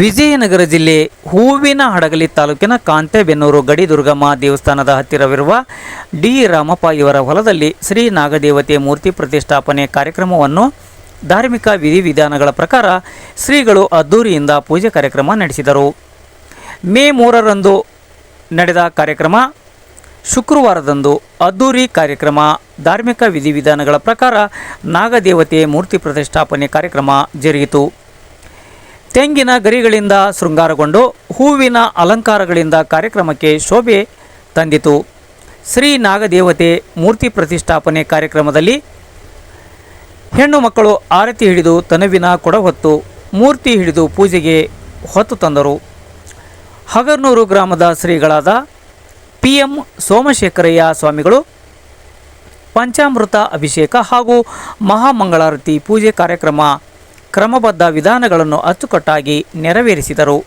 ವಿಜಯನಗರ ಜಿಲ್ಲೆ ಹೂವಿನ ಹಡಗಲಿ ತಾಲೂಕಿನ ಕಾಂತೆಬೆನ್ನೂರು ಗಡಿ ದುರ್ಗಮ್ಮ ದೇವಸ್ಥಾನದ ಹತ್ತಿರವಿರುವ ಡಿ ರಾಮಪ್ಪ ಇವರ ಹೊಲದಲ್ಲಿ ಶ್ರೀ ನಾಗದೇವತೆ ಮೂರ್ತಿ ಪ್ರತಿಷ್ಠಾಪನೆ ಕಾರ್ಯಕ್ರಮವನ್ನು ಧಾರ್ಮಿಕ ವಿಧಿವಿಧಾನಗಳ ಪ್ರಕಾರ ಶ್ರೀಗಳು ಅದ್ದೂರಿಯಿಂದ ಪೂಜೆ ಕಾರ್ಯಕ್ರಮ ನಡೆಸಿದರು. ಮೇ ಮೂರರಂದು ನಡೆದ ಕಾರ್ಯಕ್ರಮ, ಶುಕ್ರವಾರದಂದು ಅದ್ದೂರಿ ಕಾರ್ಯಕ್ರಮ, ಧಾರ್ಮಿಕ ವಿಧಿವಿಧಾನಗಳ ಪ್ರಕಾರ ನಾಗದೇವತೆ ಮೂರ್ತಿ ಪ್ರತಿಷ್ಠಾಪನೆ ಕಾರ್ಯಕ್ರಮ ಜರುಗಿತು. ತೆಂಗಿನ ಗರಿಗಳಿಂದ ಶೃಂಗಾರಗೊಂಡು ಹೂವಿನ ಅಲಂಕಾರಗಳಿಂದ ಕಾರ್ಯಕ್ರಮಕ್ಕೆ ಶೋಭೆ ತಂದಿತು. ಶ್ರೀ ನಾಗದೇವತೆ ಮೂರ್ತಿ ಪ್ರತಿಷ್ಠಾಪನೆ ಕಾರ್ಯಕ್ರಮದಲ್ಲಿ ಹೆಣ್ಣು ಮಕ್ಕಳು ಆರತಿ ಹಿಡಿದು ತನುವಿನ ಕೊಡಹೊತ್ತು, ಮೂರ್ತಿ ಹಿಡಿದು ಪೂಜೆಗೆ ಹೊತ್ತು ತಂದರು. ಹಗರ್ನೂರು ಗ್ರಾಮದ ಶ್ರೀಗಳಾದ ಪಿ ಎಂ ಸೋಮಶೇಖರಯ್ಯ ಸ್ವಾಮಿಗಳು, ಪಂಚಾಮೃತ ಅಭಿಷೇಕ ಹಾಗೂ ಮಹಾಮಂಗಳಾರತಿ ಪೂಜೆ ಕಾರ್ಯಕ್ರಮ ಕ್ರಮಬದ್ಧ ವಿಧಾನಗಳನ್ನು ಅಚ್ಚುಕಟ್ಟಾಗಿ ನೆರವೇರಿಸಿದರು.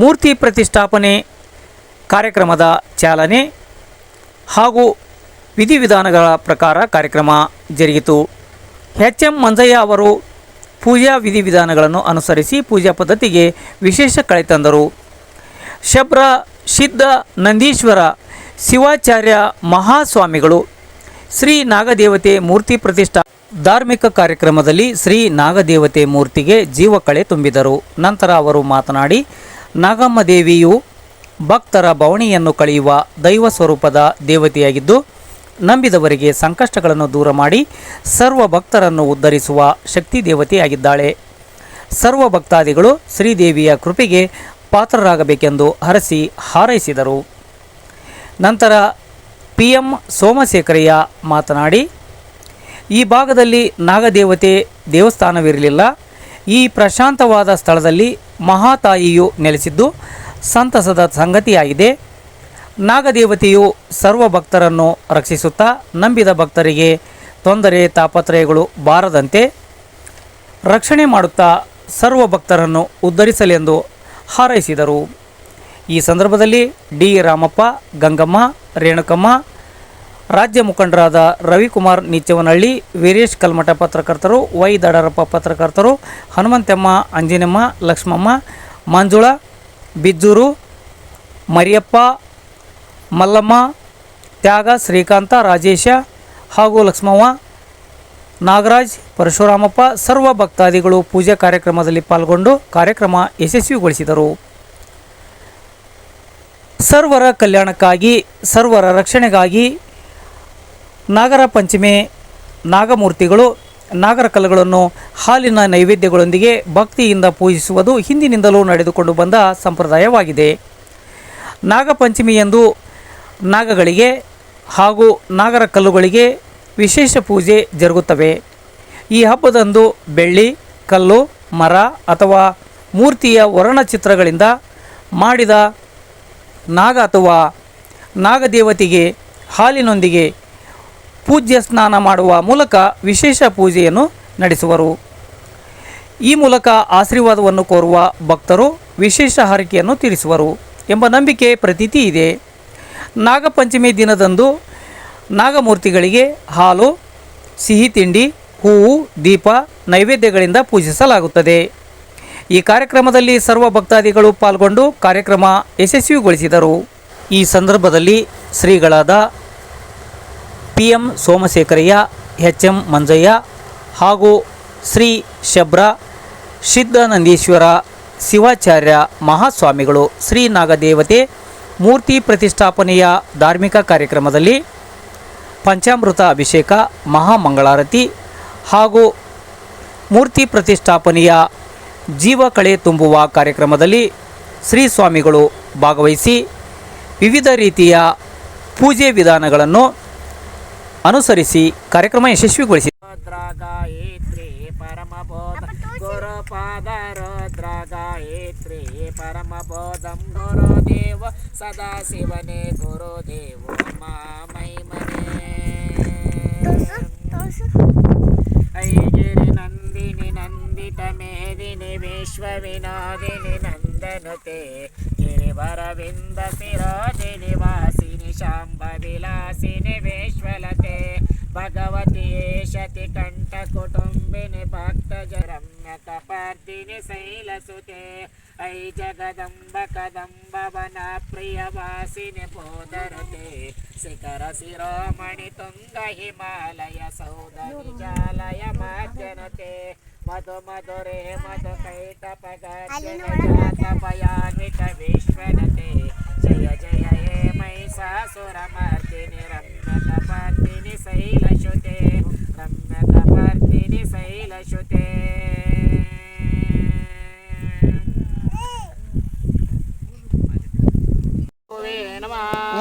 ಮೂರ್ತಿ ಪ್ರತಿಷ್ಠಾಪನೆ ಕಾರ್ಯಕ್ರಮದ ಚಾಲನೆ ಹಾಗೂ ವಿಧಿವಿಧಾನಗಳ ಪ್ರಕಾರ ಕಾರ್ಯಕ್ರಮ ಜರುಗಿತು. ಎಚ್ ಎಂ ಮಂಜಯ್ಯ ಅವರು ಪೂಜಾ ವಿಧಿವಿಧಾನಗಳನ್ನು ಅನುಸರಿಸಿ ಪೂಜಾ ಪದ್ಧತಿಗೆ ವಿಶೇಷ ಕಳೆ ತಂದರು. ಶಬ್ರ ಸಿದ್ಧ ನಂದೀಶ್ವರ ಶಿವಾಚಾರ್ಯ ಮಹಾಸ್ವಾಮಿಗಳು ಶ್ರೀ ನಾಗದೇವತೆ ಮೂರ್ತಿ ಪ್ರತಿಷ್ಠಾ ಧಾರ್ಮಿಕ ಕಾರ್ಯಕ್ರಮದಲ್ಲಿ ಶ್ರೀ ನಾಗದೇವತೆ ಮೂರ್ತಿಗೆ ಜೀವಕಳೆ ತುಂಬಿದರು. ನಂತರ ಅವರು ಮಾತನಾಡಿ, ನಾಗಮ್ಮ ದೇವಿಯು ಭಕ್ತರ ಬವಣಿಯನ್ನು ಕಳೆಯುವ ದೈವ ಸ್ವರೂಪದ ದೇವತೆಯಾಗಿದ್ದು, ನಂಬಿದವರಿಗೆ ಸಂಕಷ್ಟಗಳನ್ನು ದೂರ ಮಾಡಿ ಸರ್ವ ಭಕ್ತರನ್ನು ಉದ್ಧರಿಸುವ ಶಕ್ತಿ ದೇವತೆಯಾಗಿದ್ದಾಳೆ. ಸರ್ವ ಭಕ್ತಾದಿಗಳು ಶ್ರೀದೇವಿಯ ಕೃಪೆಗೆ ಪಾತ್ರರಾಗಬೇಕೆಂದು ಹರಸಿ ಹಾರೈಸಿದರು. ನಂತರ ಪಿ ಎಂ ಸೋಮಶೇಖರಯ್ಯ ಮಾತನಾಡಿ ಈ ಭಾಗದಲ್ಲಿ ನಾಗದೇವತೆ ದೇವಸ್ಥಾನವಿರಲಿಲ್ಲ. ಈ ಪ್ರಶಾಂತವಾದ ಸ್ಥಳದಲ್ಲಿ ಮಹಾತಾಯಿಯು ನೆಲೆಸಿದ್ದು ಸಂತಸದ ಸಂಗತಿಯಾಗಿದೆ. ನಾಗದೇವತೆಯು ಸರ್ವ ಭಕ್ತರನ್ನು ರಕ್ಷಿಸುತ್ತಾ ನಂಬಿದ ಭಕ್ತರಿಗೆ ತೊಂದರೆ ತಾಪತ್ರಯಗಳು ಬಾರದಂತೆ ರಕ್ಷಣೆ ಮಾಡುತ್ತಾ ಸರ್ವ ಭಕ್ತರನ್ನು ಉದ್ಧರಿಸಲೆಂದು ಹಾರೈಸಿದರು. ಈ ಸಂದರ್ಭದಲ್ಲಿ ಡಿ ರಾಮಪ್ಪ, ಗಂಗಮ್ಮ, ರೇಣುಕಮ್ಮ ರಾಜ್ಯ ಮುಖಂಡರಾದ ರವಿಕುಮಾರ್ ನಿಚ್ಚವನಹಳ್ಳಿ ವೀರೇಶ್ ಕಲ್ಮಠ ಪತ್ರಕರ್ತರು, ವೈ ದಡಾರಪ್ಪ ಪತ್ರಕರ್ತರು, ಹನುಮಂತಮ್ಮ, ಅಂಜಿನಮ್ಮ, ಲಕ್ಷ್ಮಮ್ಮ, ಮಂಜುಳ, ಬಿಜ್ಜೂರು, ಮರಿಯಪ್ಪ, ಮಲ್ಲಮ್ಮ, ತ್ಯಾಗ, ಶ್ರೀಕಾಂತ, ರಾಜೇಶ ಹಾಗೂ ಲಕ್ಷ್ಮಮ್ಮ ನಾಗರಾಜ್, ಪರಶುರಾಮಪ್ಪ ಸರ್ವ ಭಕ್ತಾದಿಗಳು ಪೂಜಾ ಕಾರ್ಯಕ್ರಮದಲ್ಲಿ ಪಾಲ್ಗೊಂಡು ಕಾರ್ಯಕ್ರಮ ಯಶಸ್ವಿಗೊಳಿಸಿದರು. ಸರ್ವರ ಕಲ್ಯಾಣಕ್ಕಾಗಿ, ಸರ್ವರ ರಕ್ಷಣೆಗಾಗಿ ನಾಗರ ಪಂಚಮಿ, ನಾಗಮೂರ್ತಿಗಳು, ನಾಗರ ಕಲ್ಲುಗಳನ್ನು ಹಾಲಿನ ನೈವೇದ್ಯಗಳೊಂದಿಗೆ ಭಕ್ತಿಯಿಂದ ಪೂಜಿಸುವುದು ಹಿಂದಿನಿಂದಲೂ ನಡೆದುಕೊಂಡು ಬಂದ ಸಂಪ್ರದಾಯವಾಗಿದೆ. ನಾಗಪಂಚಮಿಯಂದು ನಾಗಗಳಿಗೆ ಹಾಗೂ ನಾಗರ ಕಲ್ಲುಗಳಿಗೆ ವಿಶೇಷ ಪೂಜೆ ಜರುಗುತ್ತವೆ. ಈ ಹಬ್ಬದಂದು ಬೆಳ್ಳಿ, ಕಲ್ಲು, ಮರ ಅಥವಾ ಮೂರ್ತಿಯ ವರ್ಣಚಿತ್ರಗಳಿಂದ ಮಾಡಿದ ನಾಗ ಅಥವಾ ನಾಗದೇವತೆಗೆ ಹಾಲಿನೊಂದಿಗೆ ಪೂಜ್ಯ ಸ್ನಾನ ಮಾಡುವ ಮೂಲಕ ವಿಶೇಷ ಪೂಜೆಯನ್ನು ನಡೆಸುವರು. ಈ ಮೂಲಕ ಆಶೀರ್ವಾದವನ್ನು ಕೋರುವ ಭಕ್ತರು ವಿಶೇಷ ಹರಕೆಯನ್ನು ತೀರಿಸುವರು ಎಂಬ ನಂಬಿಕೆ ಪ್ರತೀತಿ ಇದೆ. ನಾಗಪಂಚಮಿ ದಿನದಂದು ನಾಗಮೂರ್ತಿಗಳಿಗೆ ಹಾಲು, ಸಿಹಿ ತಿಂಡಿ, ಹೂವು, ದೀಪ, ನೈವೇದ್ಯಗಳಿಂದ ಪೂಜಿಸಲಾಗುತ್ತದೆ. ಈ ಕಾರ್ಯಕ್ರಮದಲ್ಲಿ ಸರ್ವ ಭಕ್ತಾದಿಗಳು ಪಾಲ್ಗೊಂಡು ಕಾರ್ಯಕ್ರಮ ಯಶಸ್ವಿಗೊಳಿಸಿದರು. ಈ ಸಂದರ್ಭದಲ್ಲಿ ಶ್ರೀಗಳಾದ P M Somashekharayya H M Manjayya ಹಾಗೂ ಶ್ರೀ ಶಬ್ರ ಸಿದ್ಧನಂದೀಶ್ವರ ಶಿವಾಚಾರ್ಯ ಮಹಾಸ್ವಾಮಿಗಳು ಶ್ರೀ ನಾಗದೇವತೆ ಮೂರ್ತಿ ಪ್ರತಿಷ್ಠಾಪನೆಯ ಧಾರ್ಮಿಕ ಕಾರ್ಯಕ್ರಮದಲ್ಲಿ ಪಂಚಾಮೃತ ಅಭಿಷೇಕ, ಮಹಾಮಂಗಳಾರತಿ ಹಾಗೂ ಮೂರ್ತಿ ಪ್ರತಿಷ್ಠಾಪನೆಯ ಜೀವ ಕಳೆ ತುಂಬುವ ಕಾರ್ಯಕ್ರಮದಲ್ಲಿ ಶ್ರೀ ಸ್ವಾಮಿಗಳು ಭಾಗವಹಿಸಿ ವಿವಿಧ ರೀತಿಯ ಪೂಜೆ ವಿಧಾನಗಳನ್ನು ಅನುಸರಿಸಿ ಕಾರ್ಯಕ್ರಮ ಯಶಸ್ವಿಗೊಳಿಸಿ ರುದ್ರಗಾಯತ್ರಿ ಪರಮಬೋಧ ಗುರುಪಾದ ರುದ್ರಗಾಯತ್ರಿ ಪರಮಬೋಧಂ ಗುರುದೇವ ಸದಾಶಿವನೇ ಗುರುದೇವ ಮಾಮೈಮನೆ ಐಗಿರಿ ನಂದಿನಿ ನಂದಿತ ಮೇದಿನಿ ವಿಶ್ವ ವಿನೋದಿನಿ ನಂದನುತೆ ಗಿರಿವರವಿಂದ ಸಿರೋದಿನಿ शाम्बविलासिनि भगवती भगवति एषति कण्ठकुटुम्बिनि भक्तजरम्यकपार्दिनि शैलसुते। ऐ जगदम्ब कदम्बवनप्रियवासिनि पोदरुते शिखरशिरोमणि हिमालय सौदरि जालय मार्जनते। मधु मधुरे मधु कैतपगजयान्वित विश्वनते जय जय हे महिषासुरमर्दिनि रम्यकपर्दिनि शैलशुते रम्यकपर्दिनि शैलशुते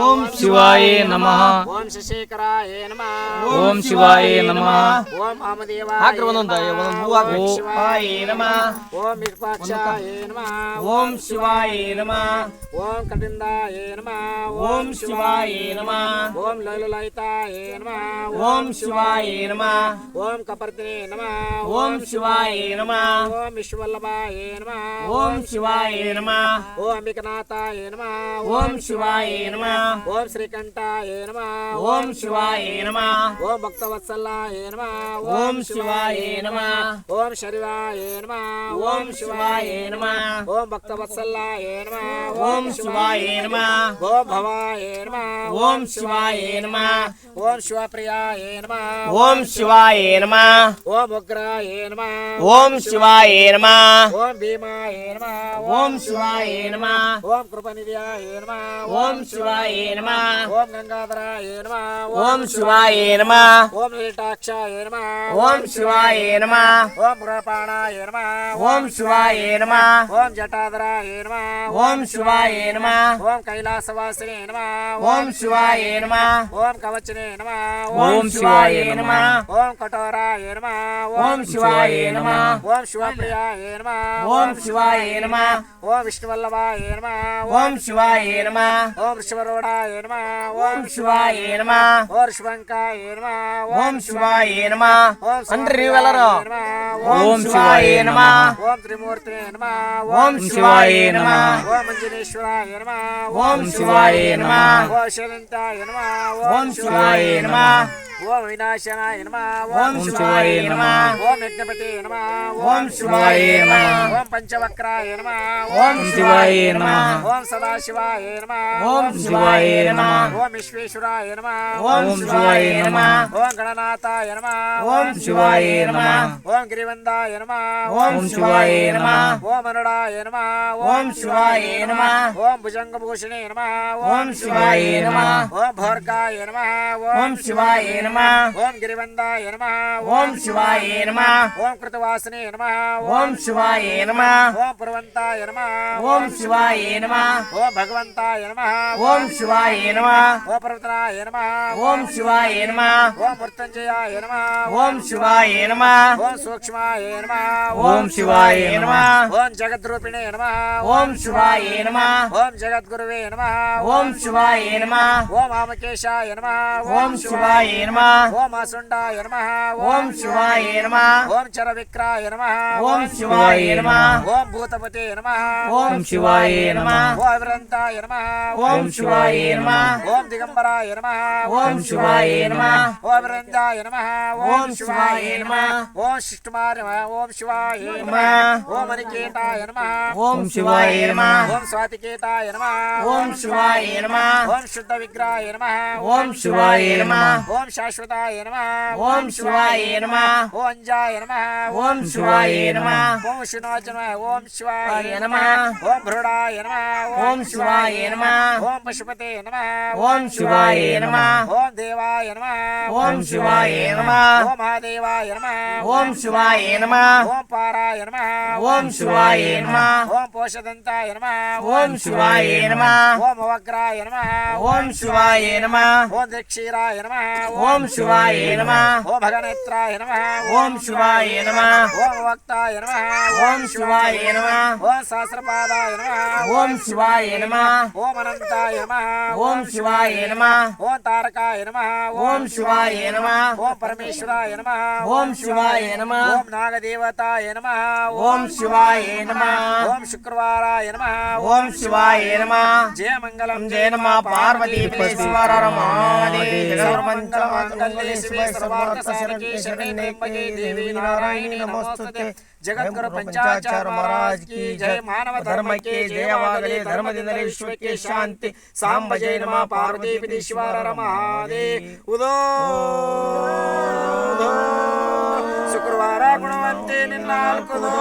ఓం శివాయ నమ ఓం శశేఖరాయ నమ ఓం శివాయ నమ ఓం ఆమదేవాయ ఓం శివాయ నమ ఓం విరూపాక్షాయ నమ ఓం శివాయ నమ ఓం కటిందాయ నమ ఓం శివాయ నమ ఓం లలితాయ నమ ఓం శివాయ నమ ఓం కపర్తినే నమ ఓం శివాయ నమ ఓం విశ్వల్లభాయ నమ ఓం శివాయ నమ ఓం వికనాథాయ నమ ఓం శివాయ నమ ఓం శ్రీకంఠాయ నమ ఓం శివాయ నమ ఓం భక్తవత్సలాయ నమ ఓం శివాయ నమ ఓం శరీరాయ నమ ఓం శివాయ నమ ఓం భక్తవత్సలాయ నమ ఓం శివాయ నమ ఓం భవాయ నమ ఓం శివాయ నమ ఓం శివప్రియాయ నమ ఓం శివాయ నమ ఓం ఉగ్రాయ నమ ఓం శివాయ నమ ఓం భీమాయ నమ ఓం శివాయ నమ ఓం కృపనిధియాయ నమ ఓం శివాయ నమ ఓం గంగాధరాయ నమ ఓం శివాయ నమ ఓం శ్రీటాక్షాయ నమ ఓం శివాయ నమ ఓం గృహపాణాయ నమ ఓం శివాయ నమ ఓం జటాధరాయ నమ ఓం శివాయ నమ ఓం కైలాసవాసినే నమ ఓం శివాయ నమ ఓం కవచనే నమ ఓం శివాయ నమ ఓం కఠోరాయ నమ ఓం శివాయ నమ ఓం శివప్రియాయ నమ ఓం శివాయ నమ ఓం విష్ణువల్లభాయ నమ ఓం శివాయ నమ ஓம் சிவரோடாய நம ஓம் சிவாய நம ஓம் சிவங்காய நம ஓம் சிவாய நம ஓம் அன்றி வளரும் ஓம் சிவாய நம ஓம் திரிமூர்த்தி நம ஓம் சிவாய நம ஓம் அஞ்சனேஸ்வராய நம ஓம் சிவாய நம ஓம் சிவந்தாய நம ஓம் சிவாய நம ஓம் விநாசனாய நம ஓம் சிவாய நம ஓம் யஜ்னபதி நம ஓம் சிவாய நம ஓம் பஞ்சவக்ராய நம ஓம் சிவாய நம ஓம் சதாசிவாய நம ఓం శివాయ నమ ఓం విశ్వేశ్వరాయ నమ ఓం శివాయ నమ ఓం గణనాథాయ నమ ఓం శివాయ నమ ఓం గిరివందాయ నమ ఓం శివాయ నమ ఓం అనుడాయ నమ ఓం శివాయ నమ ఓం భుజంగభూషణే నమ ఓం శివాయ నమ ఓం భోర్గాయ నమ ఓం శివాయ నమ ఓం గిరివందాయ నమ ఓం శివాయ నమ ఓం కృతవాసనే నమ ఓం శివాయ నమ ఓం పురవంతాయ నమ ఓం శివాయ నమ ఓం భగవంతాయ ஓம் சிவாய நம கோபரத்னாய நம ஓம் சிவாய நம ஓம் மருத்தஞ்சயாய நம ஓம் சிவாய நம ஓம் சூக்ஷ்மாய நம ஓம் சிவாய நம ஓம் ஜெகத்ரூபிணே நம ஓம் சிவாய நம ஓம் ஜெகத்குருவே நம ஓம் சிவாய நம ஓம் ஆமகேஷாய நம ஓம் சிவாய நம ஓம் அசுண்டாய நம ஓம் சிவாய நம ஓம் சரவிக்ராய நம ஓம் சிவாய நம ஓம் பூதபதே நம ஓம் சிவாய நம ஓம் விரந்தாய நம ஓம் சிவாய நம ஓம் திகம்பராய நம ஓம் சிவாய நம ஓம் ரஞ்சாய நம ஓம் சிவாய நம ஓம் சிஷ்டுமார் ஓம் சிவாய நம ஓம் அனிகேட்டாய நம ஓம் சிவாய நம ஓம் சுவாதிகேட்டாய நம ஓம் சிவாய நம ஓம் சுத்த விக்ராய நம ஓம் சிவாய நம ஓம் சாஸ்வதாய நம ஓம் சிவாய நம ஓம் அஞ்சாய நம ஓம் சிவாய நம ஓம் சினோஜன ஓம் சிவாய நம ஓம் புருடாய நம ஓம் சிவாய நம నమ ఓం పశుపతే నమ ఓం శివాయ నమ ఓం దేవాయ నమ ఓం శివాయ నమ ఓం మహాదేవాయ నమ ఓం శివాయ నమ ఓం పారాయ నమ ఓం శివాయ నమ ఓం పోషదంతాయ నమ ఓం శివాయ నమ ఓం అవగ్రాయ నమ ఓం శివాయ నమ ఓం దీక్షీరాయ నమ ఓం శివాయ నమ ఓం భగనేత్రాయ నమ ఓం శివాయ నమ ఓం వక్తాయ నమ ఓం శివాయ నమ ఓం సహస్రపాదాయ నమ ఓం శివాయ నమ ఓం ఓం అనంతాయ నమ. ఓం శివాయ నమ. ఓం తారకాయ నమ. ఓం శివాయ నమ. ఓం పరమేశ్వరాయ నమ. ఓం శివాయ నమ. ఓం నాగదేవతాయ నమ. ఓం శివాయ నమ. ఓం శుక్రవారాయ నమ. ఓం శివాయ నమ. జయ మంగళం. జయ నమ. పార్వతీ సర్వమంగళ మంగళ. దేవి నారాయణి నమోస్తుతే ಜಗದ್ಗುರು ಪಂಚಾಚಾರ ಮಹಾರಾಜ್ ಕಿ ಜಯ ಮಾನವ ಧರ್ಮಕ್ಕೆ ಜಯವಾಗಲಿ ಧರ್ಮದಿಂದಲೇ ವಿಶ್ವಕ್ಕೆ ಶಾಂತಿ. ಸಾಂಬ ಜಯ ನಮ ಪಾರ್ವತಿ ಪೀಶ್ವರ ಮಹಾದೇ ಉದೋ ಉದೋ. ಶುಕ್ರವಾರ ಗುಣವಂತೆ ನಿನ್ನಾಲ್ಕುದೋ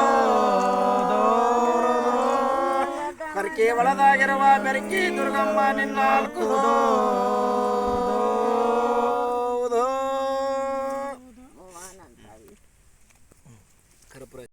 ಕರ್ಕೆ ಒಳದಾಗಿರುವ ಬೆರಕಿ ದುರ್ಗಮ್ಮ ನಿನ್ನಾಲ್ಕುದೋ